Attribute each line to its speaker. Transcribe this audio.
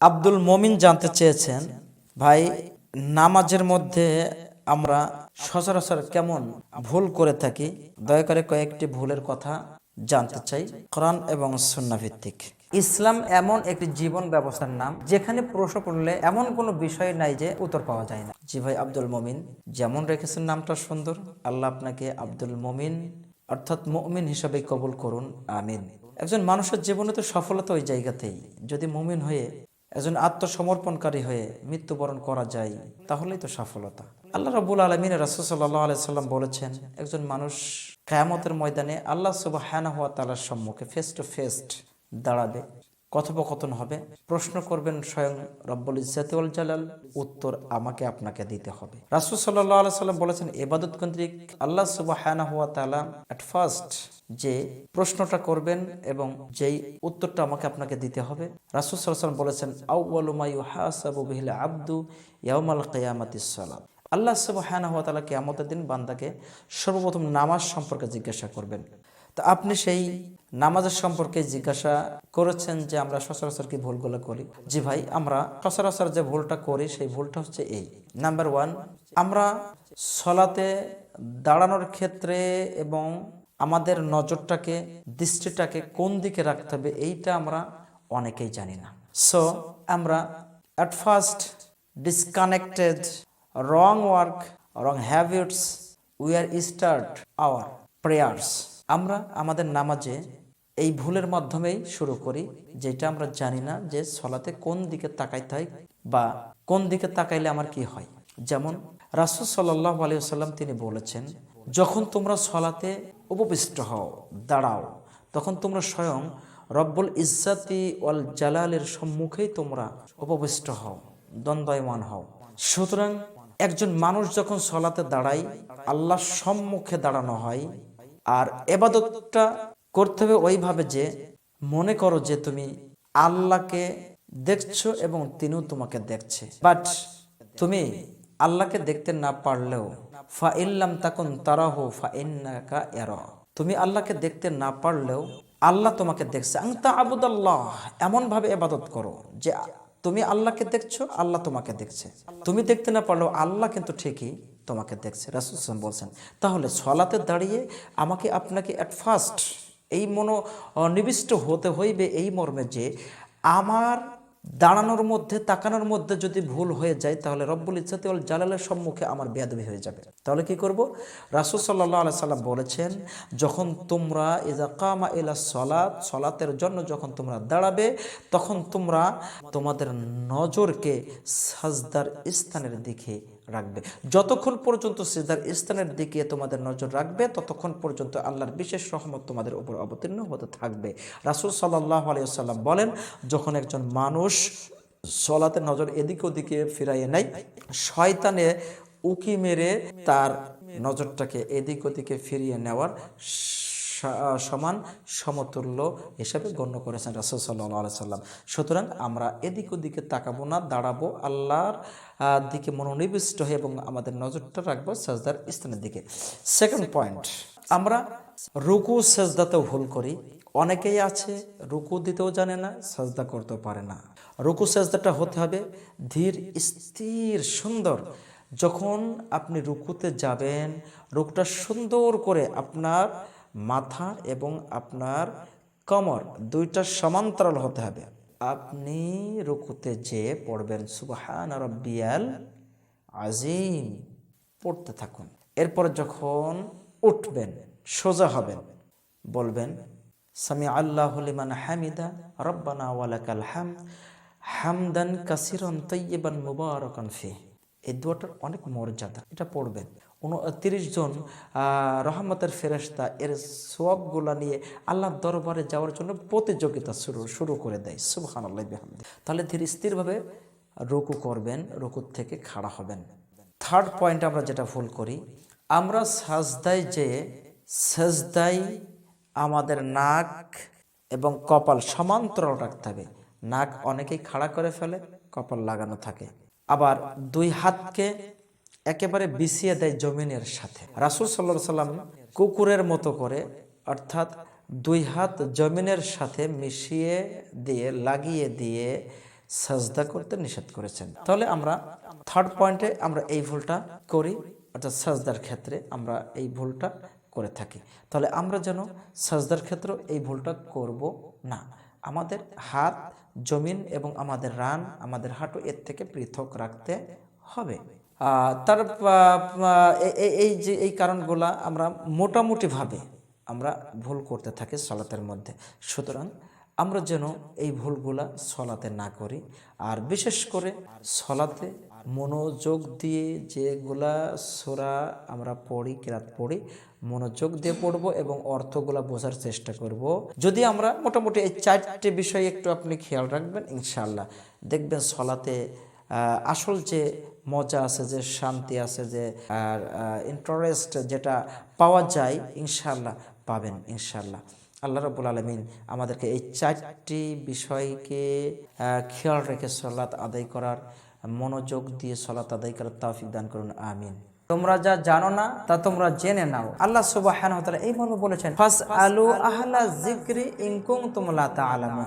Speaker 1: আব্দুল মমিন জানতে চেয়েছেন, ভাই, নামাজের মধ্যে আমরা সচরাচর কেমন ভুল করে থাকি? দয়া করে কয়েকটি ভুলের কথা জানতে চাই, কোরআন এবং সুন্না ভিত্তিক। ইসলাম এমন একটি জীবন ব্যবস্থার নাম, যেখানে প্রশ্ন করলে এমন কোনো বিষয় নাই যে উত্তর পাওয়া যায় না। জি ভাই, আব্দুল মমিন, যেমন রেখেছেন নামটা সুন্দর। আল্লাহ আপনাকে আব্দুল মমিন, অর্থাৎ মমিন হিসাবে কবুল করুন, আমিন। একজন মানুষের জীবনে তো সফলতা ওই জায়গাতেই। যদি মমিন হয়ে একজন আত্মসমর্পণকারী হয়ে মৃত্যুবরণ করা যায়, তাহলেই তো সফলতা আল্লাহ রবুল আলমিন রাসুসাল্লাহ আলাইসাল্লাম বলেছেন, একজন মানুষ কায়ামতের ময়দানে আল্লাহ সুবাহ হওয়া তালার সম্মুখে ফেস টু ফেস্ট দাঁড়াবে। কথোপকথন হবে। প্রশ্ন করবেন স্বয়ং রব্বুল ইজাতুল জালাল। উত্তর আমাকে আপনাকে দিতে হবে। রাসুল সাল্লাহ সাল্লাম বলেছেন এবাদত কেন্দ্রিক আল্লাহ সুবাহ হুয়া তালা ফার্স্ট যে প্রশ্নটা করবেন এবং যেই উত্তরটা আমাকে আপনাকে দিতে হবে। রাসুল সাল্লাম বলেছেন আউ্বালুমায়ু হাসাবু বিহিল আব্দু ইয়ামাল কেয়ামাতিস সালাম আল্লাহ সুবহানাহু ওয়া তাআলা কিয়ামতের দিন বান্দাকে সর্বপ্রথম নামাজ সম্পর্কে জিজ্ঞাসা করবেন। তা আপনি সেই নামাজের সম্পর্কে জিজ্ঞাসা করেছেন যে আমরা সচরাচর কি ভুলগুলো করি? জি ভাই, আমরা সচরাচর যে ভুলটা করি, সেই ভুলটা হচ্ছে এই। নাম্বার ওয়ান আমরা সলাতে দাঁড়ানোর ক্ষেত্রে এবং আমাদের নজরটাকে, দৃষ্টিটাকে কোন দিকে রাখতে হবে, এইটা আমরা অনেকেই জানি না। সো আমরা at first disconnected wrong work wrong habits we are start our prayers. আমরা আমাদের নামাজে এই ভুলের মাধ্যমেই শুরু করি, যেটা আমরা জানি না যে সলাতে কোন দিকে তাকাইতে হয় বা কোন দিকে তাকাইলে আমার কি হয়। যেমন রাসুল সাল্লাহ আলিয়াল্লাম তিনি বলেছেন, যখন তোমরা সলাতে উপবিষ্ট হও, দাঁড়াও, তখন তোমরা স্বয়ং রব্বুল ইজ্জাতি ওয়াল জালালের সম্মুখেই তোমরা উপবিষ্ট হও দ্বন্দ্বয়মান হও। সুতরাং একজন মানুষ যখন সলাতে দাঁড়ায়, আল্লাহর সম্মুখে দাঁড়ানো হয়, আর এবাদতটা করতে হবে ওইভাবে যে মনে করো যে তুমি আল্লাহকে দেখছ এবং তিনিও তোমাকে দেখছে। বাট তুমি আল্লাহকে দেখতে না পারলেও, ফা ইল্লাম তাকুন তারাহু ফা ইন্নাকা এর তুমি আল্লাহকে দেখতে না পারলেও আল্লাহ তোমাকে দেখছে। আংতা আবুদাল্লাহ এমন ভাবে এবাদত করো যে তুমি আল্লাহকে দেখছ, আল্লাহ তোমাকে দেখছে। তুমি দেখতে না পারলেও আল্লাহ কিন্তু ঠিকই তোমাকে দেখছে। রাসুল বলছেন, তাহলে সলাতে দাঁড়িয়ে আমাকে আপনাকে অ্যাট ফার্স্ট এই মনো নিবিষ্ট হতে হইবে এই মর্মে যে আমার দাঁড়ানোর মধ্যে, তাকানোর মধ্যে যদি ভুল হয়ে যায়, তাহলে রব্বুল ইচ্ছাতে জালালের সম্মুখে আমার বেয়াদবি হয়ে যাবে। তাহলে কি করব? রাসুল সাল্লাহ আলাই সাল্লাম বলেছেন, যখন তোমরা ইজা কামা ইলা সলাৎ সলাতের জন্য যখন তোমরা দাঁড়াবে, তখন তোমরা তোমাদের নজরকে সাজদার স্থানের দিকে রাখবে। যতক্ষণ পর্যন্ত সিজদার স্থানের দিকে তোমাদের নজর রাখবে, ততক্ষণ পর্যন্ত আল্লাহর বিশেষ রহমত তোমাদের উপর অবতীর্ণ হতে থাকবে। রাসুল সাল্লাহ আলিয়াল্লাম বলেন, যখন একজন মানুষ সলাতে নজর এদিক ওদিকে ফিরাইয়ে নেয়, শয়তানে উকি মেরে তার নজরটাকে এদিক ওদিকে ফিরিয়ে নেওয়ার সমান সমতুল্য হিসাবে গণ্য করেছেন রাসুল সাল্লাহ সাল্লাম। সুতরাং আমরা এদিক ওদিকে তাকাবো না, দাঁড়াবো আল্লাহর দিকে মনোনিবিষ্ট হয়ে এবং আমাদের নজরটা রাখব সাজদার স্থানের দিকে। সেকেন্ড পয়েন্ট আমরা রুকু, সেজদাতেও ভুল করি। অনেকেই আছে, রুকু দিতেও জানে না, সাজদা করতেও পারে না। রুকু, সেজদাটা হতে হবে ধীর, স্থির, সুন্দর। যখন আপনি রুকুতে যাবেন, রুকুটা সুন্দর করে আপনার মাথা এবং আপনার কমর দুইটা সমান্তরাল হতে হবে। আপনি রুকুতে যে পড়বেন, সুবাহান রব্বিয়াল আজিম পড়তে থাকুন। এরপর যখন উঠবেন, সোজা হবেন, বলবেন সামি আল্লাহ লিমান হামিদা, রব্বানা ওয়ালাকাল হাম হামদান কাসিরন তৈবান মুবারকান ফি এই দোয়াটার অনেক মর্যাদা, এটা পড়বেন। উনত্রিশ জন রহমতের ফেরেস্তা এর সোয়াবগুলা নিয়ে আল্লাহর দরবারে যাওয়ার জন্য প্রতিযোগিতা শুরু শুরু করে দেয়। সুবহান আল্লাহ তাহলে ধীর স্থিরভাবে রুকু করবেন, রুকুর থেকে খাড়া হবেন। থার্ড পয়েন্ট আমরা যেটা ভুল করি, আমরা সাজদায় যে সাজদাই আমাদের নাক এবং কপাল সমান্তরাল রাখতে হবে। নাক অনেকেই খাড়া করে ফেলে, কপাল লাগানো থাকে। আবার দুই হাতকে একেবারে বিছিয়ে দেয় জমিনের সাথে। রাসুল সাল্লা সাল্লাম কুকুরের মতো করে, অর্থাৎ দুই হাত জমিনের সাথে মিশিয়ে দিয়ে, লাগিয়ে দিয়ে সাজদা করতে নিষেধ করেছেন। তাহলে আমরা থার্ড পয়েন্টে আমরা এই ভুলটা করি, অর্থাৎ সাজদার ক্ষেত্রে আমরা এই ভুলটা করে থাকি। তাহলে আমরা যেন সাজদার ক্ষেত্রে এই ভুলটা করব না। আমাদের হাত, জমিন এবং আমাদের রান, আমাদের হাঁটু এর থেকে পৃথক রাখতে হবে। তার এই যে, এই কারণগুলা আমরা মোটামুটিভাবে আমরা ভুল করতে থাকি সলাতের মধ্যে। সুতরাং আমরা যেন এই ভুলগুলা সলাতে না করি আর বিশেষ করে সলাতে মনোযোগ দিয়ে যেগুলা সোরা আমরা পড়ি, কিরাত পড়ি, মনোযোগ দিয়ে পড়ব এবং অর্থগুলা বোঝার চেষ্টা করব। যদি আমরা মোটামুটি এই চারটে বিষয়ে একটু আপনি খেয়াল রাখবেন ইনশাল্লাহ দেখবেন সলাতে আসল যে মজা আছে, যে শান্তি আছে, যে আর ইন্টারেস্ট যেটা পাওয়া যায় ইনশাল্লাহ পাবেন ইনশাল্লাহ আল্লাহ রবুল আলমিন আমাদেরকে এই চারটি বিষয়কে খেয়াল রেখে সলাৎ আদায় করার মনোযোগ দিয়ে সলাৎ আদায় করার তৌফিক দান করুন, আমিন। তোমরা যা জানো না, তা তোমরা জেনে নাও। আল্লাহ ওয়া এই মর্মে বলেছেন ফাস আলু আহলা জিক্রি ইন কুনতুম তা তাআলামুন।